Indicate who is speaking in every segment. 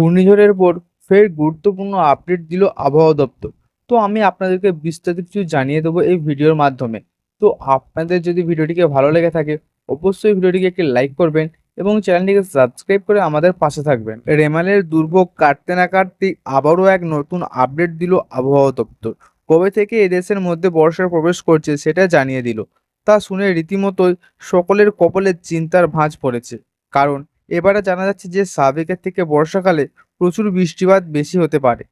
Speaker 1: ঘূর্ণিঝড়ের পর ফের গুরুত্বপূর্ণ আপডেট দিল আবহাওয়া দপ্তর। তো আমি আপনাদেরকে বিস্তারিত কিছু জানিয়ে দেবো এই ভিডিওর মাধ্যমে। তো আপনাদের যদি ভিডিওটিকে ভালো লেগে থাকে, অবশ্যই ভিডিওটিকে একটি লাইক করবেন এবং চ্যানেলটিকে সাবস্ক্রাইব করে আমাদের পাশে থাকবেন। রেমালের দুর্ভোগ কাটতে না কাটতেই আবারও এক নতুন আপডেট দিল আবহাওয়া দপ্তর। কবে থেকে এদেশের মধ্যে বর্ষার প্রবেশ করছে সেটা জানিয়ে দিল। তা শুনে রীতিমতোই সকলের কপালে চিন্তার ভাঁজ পড়েছে। কারণ এবারে জানা যাচ্ছে যে সাবেকের থেকে বর্ষাকালে প্রচুর বৃষ্টিপাত বেশি হতে পারে।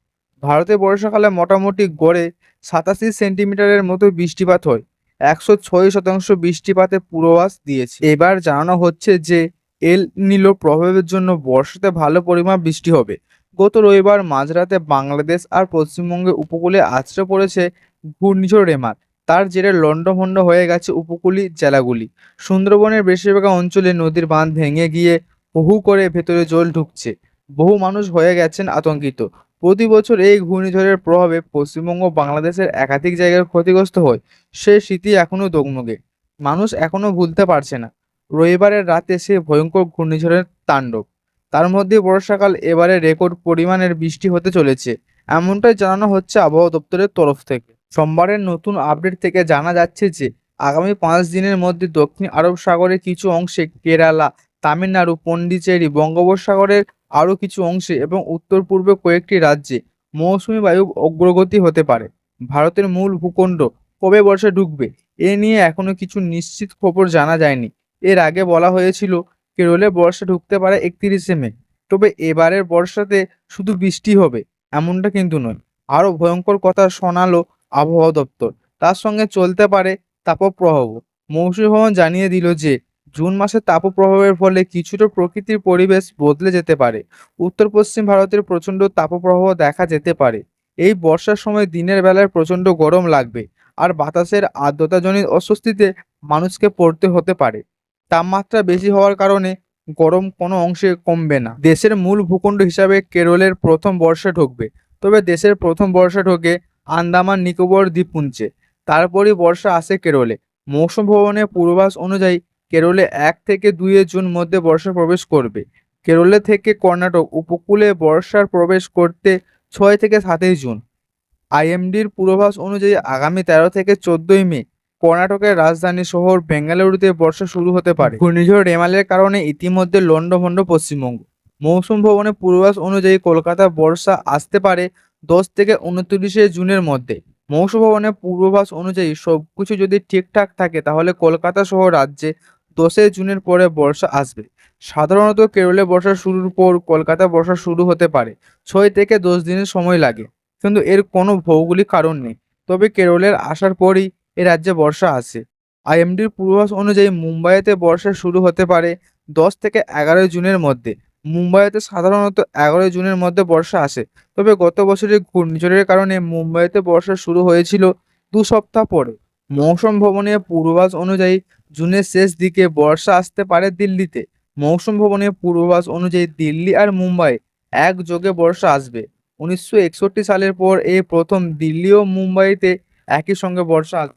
Speaker 1: ভারতে বর্ষাকালে মোটামুটি গড়ে সাতাশি সেন্টিমিটারের মতো বৃষ্টিপাত হয়। একশো ছয় শতাংশ বৃষ্টিপাতের পূর্বাভাস দিয়েছে। এবার জানানো হচ্ছে যে এল নিলো প্রভাবের জন্য বর্ষাতে ভালো পরিমাণ বৃষ্টি হবে। গত রবিবার মাঝরাতে বাংলাদেশ আর পশ্চিমবঙ্গে উপকূলে আছড়ে পড়েছে ঘূর্ণিঝড় রেমাল তার জেরে লণ্ডভণ্ড হয়ে গেছে উপকূলীয় জেলাগুলি। সুন্দরবনের বেশিরভাগ অঞ্চলে নদীর বাঁধ ভেঙে গিয়ে হু করে ভেতরে জল ঢুকছে। বহু মানুষ হয়ে গেছেন আতঙ্কিত। প্রতি বছর এই ঘূর্ণিঝড়ের প্রভাবে পশ্চিমবঙ্গ বাংলাদেশের একাধিক জায়গায় ক্ষতিগ্রস্ত হয়। সে স্মৃতি এখনও দগমগে। মানুষ এখনও ভুলতে পারছে না। রবিবারের রাতে সে ভয়ঙ্কর ঘূর্ণিঝড়ের তাণ্ডব। তার মধ্যে বর্ষাকাল এবারে রেকর্ড পরিমাণের বৃষ্টি হতে চলেছে। এমনটাই জানানো হচ্ছে আবহাওয়া দপ্তরের তরফ থেকে। সোমবারের নতুন আপডেট থেকে জানা যাচ্ছে যে, আগামী পাঁচ দিনের মধ্যে দক্ষিণ আরব সাগরের কিছু অংশে কেরালা তামিলনাড়ু, পন্ডিচেরি, বঙ্গোপসাগরের আরও কিছু অংশে এবং উত্তর পূর্বে কয়েকটি রাজ্যে মৌসুমি বায়ু অগ্রগতি হতে পারে। ভারতের মূল ভূখণ্ড কবে বর্ষা ঢুকবে এ নিয়ে এখনও কিছু নিশ্চিত খবর জানা যায়নি। এর আগে বলা হয়েছিল, কেরলে বর্ষা ঢুকতে পারে একত্রিশে মে, তবে এবারের বর্ষাতে শুধু বৃষ্টি হবে, এমনটা কিন্তু নয়। আরও ভয়ঙ্কর কথা শোনালো আবহাওয়া দপ্তর। তার সঙ্গে চলতে পারে তাপপ্রবাহ। মৌসুমী ভবন জানিয়ে দিল যে জুন মাসে তাপপ্রবাহের ফলে কিছুটা প্রকৃতির পরিবেশ বদলে যেতে পারে। উত্তর পশ্চিম ভারতের প্রচণ্ড তাপপ্রবাহ দেখা যেতে পারে। এই বর্ষার সময় দিনের বেলায় প্রচণ্ড গরম লাগবে আর বাতাসের আর্দ্রতাজনিত অস্বস্তিতে মানুষকে পড়তে হতে পারে। তাপমাত্রা বেশি হওয়ার কারণে গরম কোনো অংশে কমবে না। দেশের মূল ভূখণ্ড হিসাবে কেরলের প্রথম বর্ষা ঢুকবে। তবে দেশের প্রথম বর্ষা ঢোকে আন্দামান নিকোবর দ্বীপপুঞ্জে। তারপরই বর্ষা আসে কেরলে। মৌসুম ভবনের পূর্বাভাস অনুযায়ী কেরলে এক থেকে দুইয়ে জুন মধ্যে বর্ষা প্রবেশ করবে। কেরলে থেকে কর্ণাটক উপকূলে বর্ষার প্রবেশ করতে ছয় থেকে সাতই জুন। আইএমডির পূর্বাভাস অনুযায়ী আগামী তেরো থেকে চোদ্দই মে কর্ণাটকের রাজধানী শহর বেঙ্গালুরুতে বর্ষা শুরু হতে পারে। ঘূর্ণিঝড় রেমালের কারণে ইতিমধ্যে লণ্ডভণ্ড পশ্চিমবঙ্গ। মৌসুম ভবনের পূর্বাভাস অনুযায়ী কলকাতা বর্ষা আসতে পারে দশ থেকে উনত্রিশে জুনের মধ্যে। মৌসুম ভবনের পূর্বাভাস অনুযায়ী সবকিছু যদি ঠিকঠাক থাকে তাহলে কলকাতা সহ রাজ্যে দশই জুনের পরে বর্ষা আসবে। সাধারণত কেরলে বর্ষা শুরুর পর কলকাতা বর্ষা শুরু হতে পারে। ছয় থেকে দশ দিনের সময় লাগে। কিন্তু এর কোনো ভৌগোলিক কারণ নেই। তবে কেরলের আসার পরই এ রাজ্যে বর্ষা আসে। আইএমডির পূর্বাভাস অনুযায়ী মুম্বাইতে বর্ষা শুরু হতে পারে দশ থেকে এগারোই জুনের মধ্যে। মুম্বাইতে সাধারণত এগারোই জুনের মধ্যে বর্ষা আসে। তবে গত বছরের ঘূর্ণিঝড়ের কারণে মুম্বাইতে বর্ষা শুরু হয়েছিল দু সপ্তাহ পরে। মৌসুম ভবনের পূর্বাভাস অনুযায়ী জুনের শেষ দিকে বর্ষা আসতে পারে দিল্লিতে। মৌসুম ভবনের পূর্বাভাস অনুযায়ী দিল্লি আর মুম্বাই একযোগে বর্ষা আসবে। উনিশশো একষট্টি সালের পর এই প্রথম দিল্লি ও মুম্বাইতে একই সঙ্গে বর্ষা